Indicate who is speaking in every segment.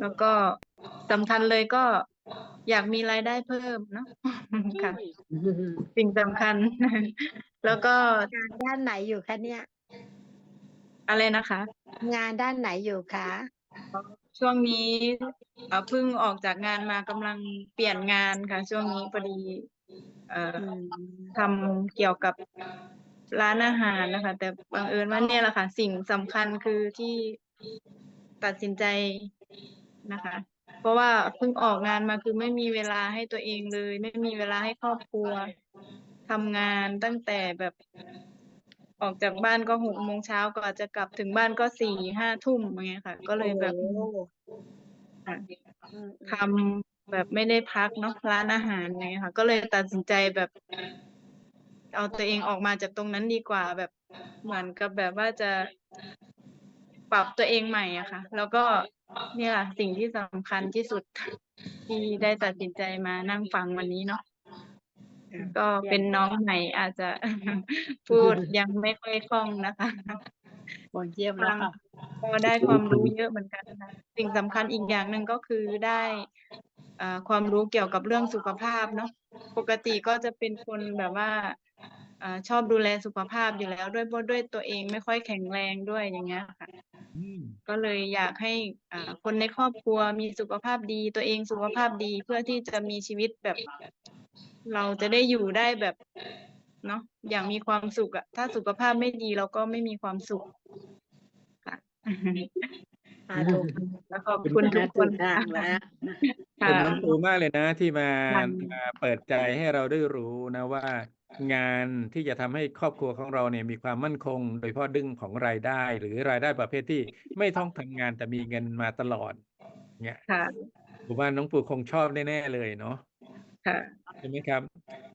Speaker 1: แล้วก็สำคัญเลยก็อยากมีรายได้เพิ่มเนาะค่ะสิ่งสำคัญ แล้วก็
Speaker 2: งานด้านไหนอยู่คะเนี่ย
Speaker 1: อะไรนะคะ
Speaker 2: งานด้านไหนอยู่คะ
Speaker 1: ช่วงนี้เอ่อเพิ่งออกจากงานมากำลังเปลี่ยนงานค่ะ ช่วงนี้พอดีเอ่อ
Speaker 2: อืม
Speaker 1: ทำเกี่ยวกับร้านอาหารนะคะ แต่บังเอิญว่าเนี่ยแหละค่ะ สิ่งสำคัญคือที่ตัดสินใจ นะคะ เพราะว่าเพิ่งออกงานมาคือไม่มีเวลาให้ตัวเองเลย ไม่มีเวลาให้ครอบครัวทำงานตั้งแต่แบบ ออกจากบ้านก็หกโมงเช้ากว่าจะกลับถึงบ้านก็สี่ห้าทุ่มอย่างเงี้ยค่ะ ก็เลยแบบ
Speaker 2: โอ้โห
Speaker 1: ค่ะ
Speaker 2: อืม
Speaker 1: ทำแบบไม่ได้พักเนาะร้านอาหารอะไรเงี้ยค่ะ ก็เลยตัดสินใจแบบ เอาตัวเองออกมาจากตรงนั้นดีกว่า แบบเหมือนกับแบบว่าจะปรับตัวเองใหม่อะค่ะ แล้วก็ เนี่ยแหละสิ่งที่สำคัญที่สุดที่ได้ตัดสินใจมานั่งฟังวันนี้เนาะก็เป็นน้องใหม่อาจจะพูดยังไม่ค่อยคล่องนะคะ
Speaker 2: โอ้เยี่ยมแล้วค่ะ
Speaker 1: ก็ได้ความรู้เยอะเหมือนกันค่ะสิ่งสำคัญอีกอย่างหนึ่งก็คือได้เอ่อความรู้เกี่ยวกับเรื่องสุขภาพเนาะปกติก็จะเป็นคนแบบว่าเอ่อชอบดูแลสุขภาพอยู่แล้วด้วยเพราะด้วยตัวเองไม่ค่อยแข็งแรงด้วยอย่างเงี้ยค่ะ
Speaker 3: อืม
Speaker 1: ก็เลยอยากให้อ่าคนในครอบครัวมีสุขภาพดี ตัวเองสุขภาพดีเพื่อที่จะมีชีวิตแบบ เราจะได้อยู่ได้แบบเนาะอย่างมีความสุขอะถ้าสุขภาพไม่ดีเราก็ไม่มีความสุขค่ะ
Speaker 2: อ่าถูก
Speaker 1: แล้วขอบคุณทุกคน
Speaker 2: ถูทา
Speaker 1: ค่ะ
Speaker 2: งแล้ว
Speaker 3: ขอบ
Speaker 1: ค่ะ
Speaker 3: คุณน้องปูมากเลยนะ ที่มา
Speaker 1: ค่ะ
Speaker 3: มาเปิดใจให้เราได้รู้นะว่า งานที่จะทำให้ครอบครัวของเราเนี่ยมีความมั่นคง โดยเฉพาะดึงของรายได้ หรือรายได้ประเภทที่ไม่ต้องทำงานแต่มีเงินมาตลอดเนี่ย
Speaker 1: ค่ะ
Speaker 3: ผมว่าน้องปูคงชอบแน่ๆเลยเนาะ
Speaker 1: ค่ะ
Speaker 3: ใช่ไหมครับ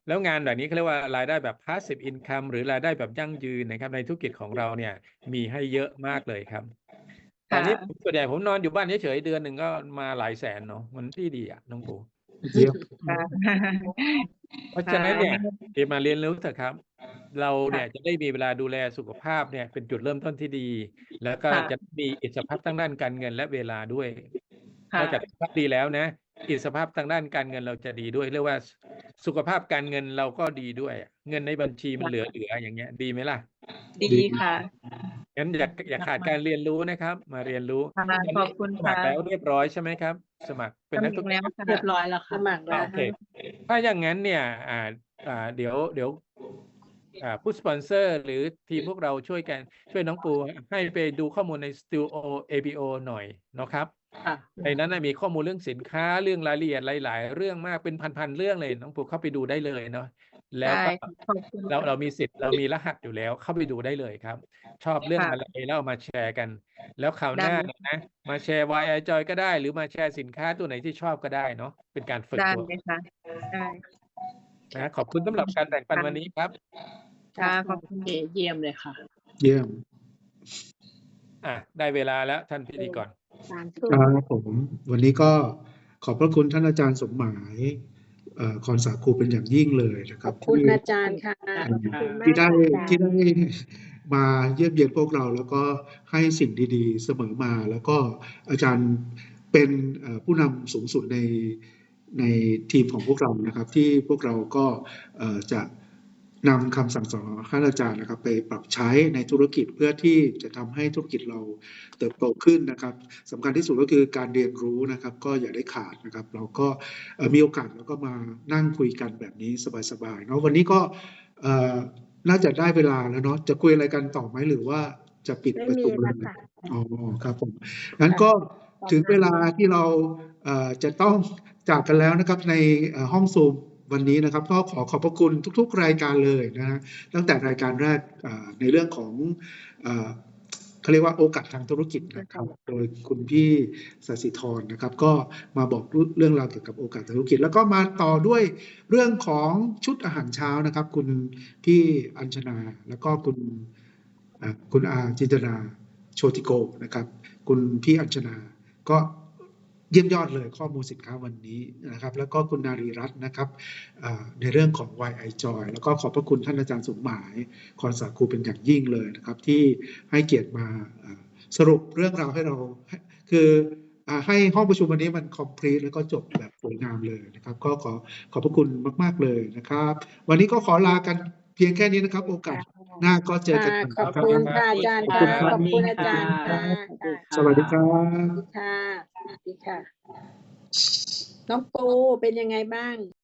Speaker 3: แล้วงานแบบนี้เขาเรียกว่ารายได้แบบ passive income หรือรายได้แบบยั่งยืนนะครับ ในธุรกิจของเราเนี่ย มีให้เยอะมากเลยครับตอนนี้
Speaker 1: ค่ะ
Speaker 3: ส่วนใหญ่ผมนอนอยู่บ้านเฉยๆเดือนหนึ่งก็มาหลายแสนเนาะมันที่ดีอะน้องปู
Speaker 4: เยี่ยม
Speaker 1: ค่ะ
Speaker 3: เพราะฉะนั้นเนี่ย
Speaker 1: ค่ะ
Speaker 3: เดี๋ยวมาเรียนรู้เถอะครับ เราเนี่ย
Speaker 1: ค่ะ
Speaker 3: จะได้มีเวลาดูแลสุขภาพเนี่ยเป็นจุดเริ่มต้นที่ดี แล้วก็
Speaker 1: ค่ะ
Speaker 3: จะมีอิสรภาพทางด้านการเงินและเวลาด้วย น
Speaker 1: ค่ะ
Speaker 3: อกจากสุขภาพดีแล้วนะ อิสรภาพทางด้านการเงินเราจะดีด้วย เรียกว่าสุขภาพการเงินเราก็ดีด้วย เงินในบัญชีมันเหลือๆอย่างเงี้ยดีไหมล่ะ
Speaker 1: ดีค่ะ
Speaker 3: งั้นอย่าอย่าขาดการเรียนรู้นะครับ มาเรียนรู้
Speaker 1: ค่ะ
Speaker 3: ตอนนี้
Speaker 1: ขอบคุณ
Speaker 3: สมัคร
Speaker 1: ค่ะ
Speaker 3: แล้วเรียบร้อยใช่ไหมครับ สมัครเป็นนัก
Speaker 1: ส
Speaker 3: ธุ
Speaker 1: มั
Speaker 3: ร
Speaker 1: คร
Speaker 3: กิจ
Speaker 1: แล้วค่ะ
Speaker 2: เรียบร้อยแล้วค่ะสมัคร
Speaker 3: อ่า
Speaker 2: แล้ว
Speaker 3: โอเคถ้าอย่างนั้นเนี่ยอ่าอ่าเดี๋ยวเดี๋ยวอ่าผู้สปอนเซอร์ หรือทีมพวกเราช่วยกันช่วยน้องปูให้ไปดูข้อมูลใน Studio ABO หน่อยเนาะครับ
Speaker 2: ค่ะ
Speaker 3: ในนั้นนะมีข้อมูลเรื่องสินค้าเรื่องรายละเอียดหลาย ๆ เรื่องมากเป็นพัน ๆ เรื่องเลยน้องปูเข้าไปดูได้เลยเนาะ แล้ว
Speaker 1: ได้
Speaker 3: ก็
Speaker 1: ขอบคุณ
Speaker 3: เรา
Speaker 1: ค่ะ
Speaker 3: เรามีสิทธิ์เรามีรหัสอยู่แล้ว เข้าไปดูได้เลยครับ ชอบเรื่อง
Speaker 1: ค่ะ
Speaker 3: อะไรแล้วเอามาแชร์กัน แล้วคราวห
Speaker 1: ได้
Speaker 3: น้าเนี่ยนะมาแชร์ YI Joy ก็ได้ หรือมาแชร์สินค้าตัวไหนที่ชอบก็ได้เนาะเป็นการฝึก
Speaker 1: ได้
Speaker 3: ตัว
Speaker 1: เลยค่ะได้
Speaker 3: นะขอบคุณสำหรับการแบ่งปันวันนี้ครับ
Speaker 1: ค่ะขอบคุณ
Speaker 2: เเยี่ยมเลยค่ะ
Speaker 4: เยี่ยม
Speaker 3: อะได้เวลาแล้วท่านพิธีกร
Speaker 2: สามทุ่ม
Speaker 4: ครับผม วันนี้ก็ขอบพระคุณท่านอาจารย์สมหมายเอ่อ คอนสาคูเป็นอย่างยิ่งเลยนะค
Speaker 2: ข
Speaker 4: รั
Speaker 2: อ
Speaker 4: บบ
Speaker 2: คุณ
Speaker 4: ที่
Speaker 2: อาจารย์ค่ะ
Speaker 4: เอ่อ
Speaker 2: ขอบคุณมาก
Speaker 4: ที่ได้
Speaker 2: อาจารย์
Speaker 4: ที่ได้มาเยี่ยมเยียนพวกเราแล้วก็ให้สิ่งดีๆ เสมอมา แล้วก็อาจารย์เป็นเอ่อผู้นำสูงสุดในในทีมของพวกเรานะครับ ที่พวกเราก็เอ่อจะ นำคำสั่งสอนของท่านอาจารย์นะครับ ไปปรับใช้ในธุรกิจเพื่อที่จะทำให้ธุรกิจเราเติบโตขึ้นนะครับสำคัญที่สุดก็คือการเรียนรู้นะครับ ก็อย่าได้ขาดนะครับ เราก็เอ่อมีโอกาสเราก็มานั่งคุยกันแบบนี้สบายๆเนาะวันนี้ก็เอ่อน่าจะได้เวลาแล้วเนาะจะคุยอะไรกันต่อไหมหรือว่าจะปิด
Speaker 2: ไม่
Speaker 4: ประ
Speaker 2: มี
Speaker 4: ชุม
Speaker 2: แล้
Speaker 4: แล้วว
Speaker 2: ค่ะ
Speaker 4: อ๋อครับผมงั้นก็ถึงเวลาที่เราเอ่อจะต้องจากกันแล้วนะครับในเอ่อห้องซูม วันนี้นะครับก็ขอขอบพระคุณทุก ๆ รายการเลยนะฮะตั้งแต่รายการแรกเอ่อในเรื่องของเอ่อเขาเรียกว่าโอกาสทางธุรกิจนะครับ โดยคุณพี่สศิธรนะครับ ก็มาบอกเรื่องราวเกี่ยวกับโอกาสทางธุรกิจ แล้วก็มาต่อด้วยเรื่องของชุดอาหารเช้านะครับ คุณพี่อัญชนา แล้วก็คุณอ่าคุณอาจินตนาโชติโกนะครับ คุณพี่อัญชนาก็ เยี่ยมยอดเลยข้อมูลสินค้าวันนี้นะครับ แล้วก็คุณนารีรัตน์นะครับอ่าในเรื่องของ YI Joy แล้วก็ขอบพระคุณท่านอาจารย์สมหมายคอนสาคูเป็นอย่างยิ่งเลยนะครับ ที่ให้เกียรติมาอ่าสรุปเรื่องราวให้เราคืออ่าให้ห้องประชุมวันนี้มัน complete แล้วก็จบแบบสวยงามเลยนะครับ ก็ขอขอบพระคุณมาก ๆ เลยนะครับ วันนี้ก็ขอลากันเพียงแค่นี้นะครับ โอกาสหน้าก็เจอกัน
Speaker 2: ค่ะ
Speaker 4: ใหม่
Speaker 2: ขอบ
Speaker 4: ครับ
Speaker 2: คุณค่ะอาจารย์
Speaker 4: ขอบ
Speaker 2: ค่ะ
Speaker 4: คุณครับ
Speaker 2: ขอบคุณอาจารย์ค่ะ
Speaker 4: สวัสดีครับ
Speaker 2: ค่ะ สวัสดีค่ะ น้องปูเป็นยังไงบ้าง